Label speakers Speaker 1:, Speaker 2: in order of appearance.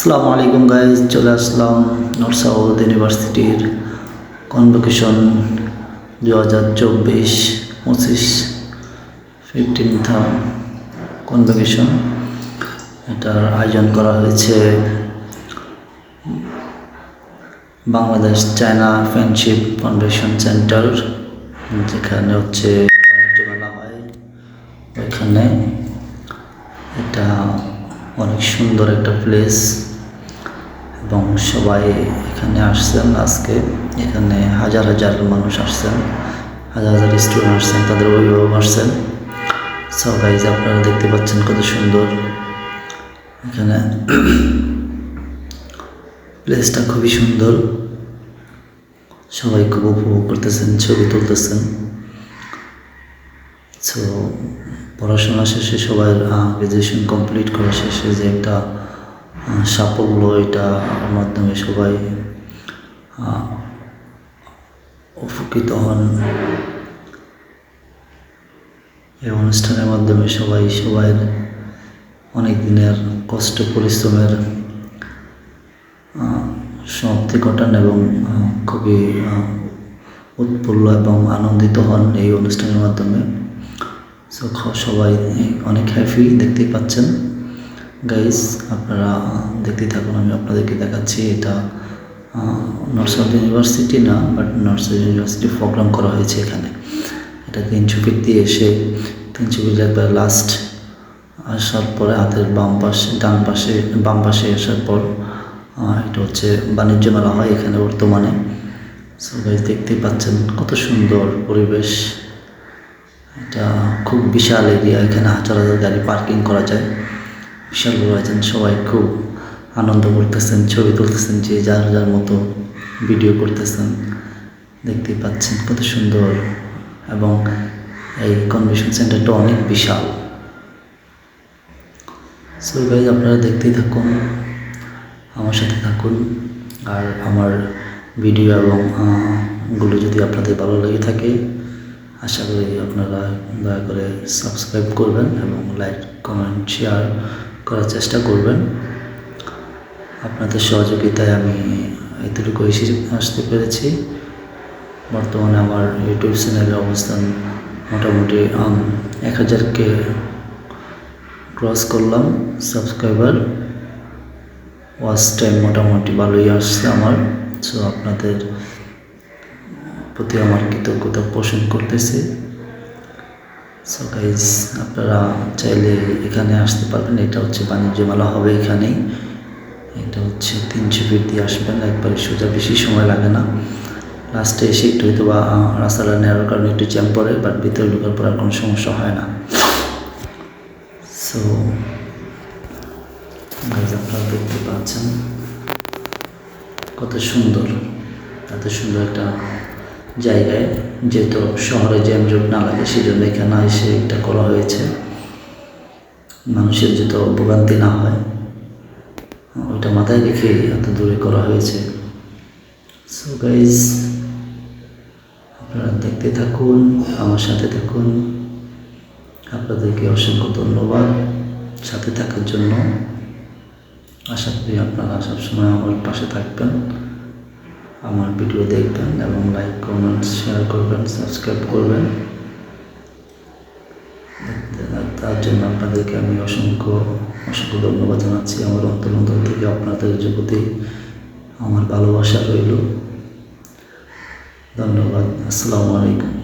Speaker 1: আসসালামু আলাইকুম গাইজ চলে আসলাম নর্থ সাউথ ইউনিভার্সিটির কনভোকেশন দু হাজার চব্বিশ পঁচিশ ফিফটিন থাম কনভোকেশন এটার আয়োজন করা হয়েছে Bangladesh China friendship foundation centre যেখানে হচ্ছে বাণিজ্য মেলা হয়। ওইখানে এটা অনেক সুন্দর একটা প্লেস এবং সবাই এখানে আসছেন আজকে। এখানে হাজার হাজার মানুষ আসছেন, হাজার হাজার স্টুডেন্ট আসছেন, তাদের অভিভাবক আসছেন। সব গাইজ আপনারা দেখতে পাচ্ছেন কত সুন্দর। এখানে প্লেসটা খুবই সুন্দর। সবাই খুব উপভোগ করতেছেন, ছবি তুলতেছেন। সো পড়াশোনা শেষে সবার গ্র্যাজুয়েশন কমপ্লিট করা শেষে যে একটা সাফল্য এটার মাধ্যমে সবাই উপকৃত হন। এই অনুষ্ঠানের মাধ্যমে সবাই সবাই অনেক দিনের কষ্ট, পরিশ্রমের সমাপ্তি ঘটান এবং খুবই উৎফুল্ল এবং আনন্দিত হন এই অনুষ্ঠানের মাধ্যমে। সবাই অনেক হ্যাপি দেখতেই পাচ্ছেন। গাইস আপনারা দেখতে থাকুন, আমি আপনাদেরকে দেখাচ্ছি। এটা নর্সাদ ইউনিভার্সিটি না বাট নর্সাদ ইউনিভার্সিটি প্রোগ্রাম করা হয়েছে এখানে। এটা তিনশো দিয়ে এসে তিনশো ফিট একবার লাস্ট আসার পরে হাতের বাম পাশে, ডান পাশে, বাম পাশে আসার পর এটা হচ্ছে বাণিজ্য মেলা হয় এখানে বর্তমানে। সো গাইস দেখতেই পাচ্ছেন কত সুন্দর পরিবেশ। এটা খুব বিশাল এরিয়া এখানে হাজার হাজার গাড়ি পার্কিং করা যায়। বিশাল বড় আয়োজন সবাই খুব আনন্দ করতেছেন, ছবি তুলতেছেন, যে যার যার মতো ভিডিও করতেছেন। দেখতেই পাচ্ছেন কত সুন্দর এবং এই কনভেনশন সেন্টারটা অনেক বিশাল। সো গাইজ আপনারা দেখতেই থাকুন, আমার সাথে থাকুন। আর আমার ভিডিও এবংগুলো যদি আপনাদের ভালো লেগে থাকে আশা করি আপনারা দয়া করে সাবস্ক্রাইব করবেন এবং লাইক কমেন্ট শেয়ার করার চেষ্টা করবেন। আপনাদের সহযোগিতায় আমি এতটুকু এসে আসতে পেরেছি। বর্তমানে আমার ইউটিউব চ্যানেলের অবস্থান মোটামুটি এক হাজারকে ক্রস করলাম সাবস্ক্রাইবার ওয়াচ টাইম মোটামুটি ভালোই আসছে আমার। সো আপনাদের প্রতি আমার কৃতজ্ঞতা পোষণ করতেছি। সো গাইজ আপনারা চাইলে এখানে আসতে পারবেন। এটা হচ্ছে বাণিজ্য মেলা হবে এখানেই। এটা হচ্ছে তিনশো ফিট দিয়ে আসবেন, একবারে সোজা, বেশি সময় লাগে না। লাস্টে এসে একটু হয়তো বা রাস্তাটা নেওয়ার কারণে একটু জ্যাম পড়ে বাট ভিতরে ঢোকার পর আর কোনো সমস্যা হয় না। সো গাইজ আপনারা দেখতে পাচ্ছেন কত সুন্দর, এত সুন্দর একটা জায়গায় যেহেতু শহরে জ্যাম জট না লাগে সেই জন্য এখানে এসে এটা করা হয়েছে। মানুষের যত ভোগান্তি না হয়, ওইটা মাথায় রেখে এত দূরে করা হয়েছে। সো গাইজ আপনারা দেখতে থাকুন, আমার সাথে থাকুন। আপনাদেরকে অসংখ্য ধন্যবাদ সাথে থাকার জন্য। আশা করি আপনারা সবসময় আমার পাশে থাকবেন। আমার ভিডিও দেখবেন এবং লাইক কমেন্ট শেয়ার করবেন সাবস্ক্রাইব করবেন। তার জন্য আপনাদেরকে আমি অসংখ্য অসংখ্য ধন্যবাদ জানাচ্ছি আমার অন্তর অন্তর থেকে আপনাদের প্রতি আমার ভালোবাসা রইল। ধন্যবাদ, আসসালামু আলাইকুম।